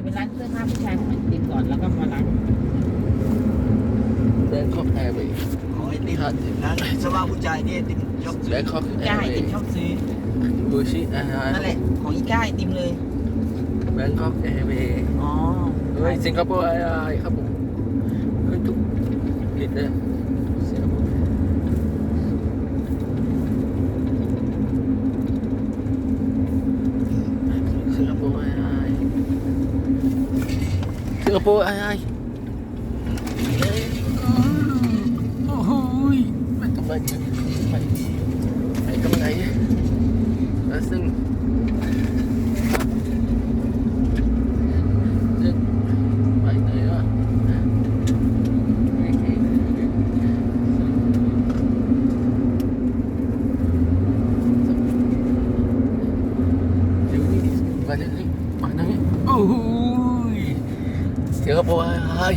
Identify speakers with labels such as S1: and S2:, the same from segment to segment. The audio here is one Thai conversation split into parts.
S1: จะเป็นร้านเสื้อผ้าผู้ชายของไอติมก่อนแล้วก็มาร้าน
S2: แบงคอกแอร์เวย์
S3: ขอไอติมร้านสว่าผู้ชายที่ไอติมชอบ
S2: แบ
S3: ง
S2: คอกแอ
S1: ก้า
S2: ร์
S1: ไอ
S2: เว
S1: ติม
S2: ย์
S1: ชอบซื้อ
S2: บูชิอาหาร
S1: นั่นแหละของอีก้าไอติมเลย
S2: แบงคอกแอร์เวย์
S1: อ๋อ
S2: เฮ้ยสิงคโปร์ไอไอครับผมเฮ้ยทุกผิดเลยสิงคโปร์สิงคโปร์ไอ ไอสิงคโปร์ไอไอโอ้โหยไป 제가 뽑아야 이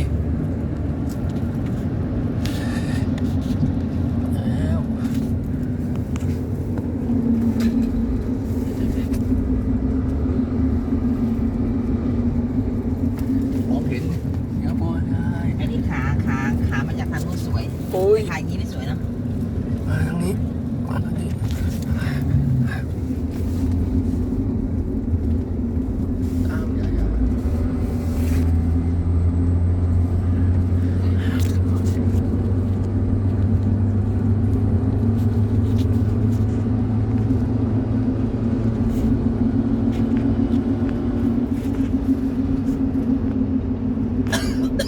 S2: อันนี้ขาขาขามาจากทางนู้นสวยยขาอย่างนี้ไม่สวยเนาะ Ha ha ha!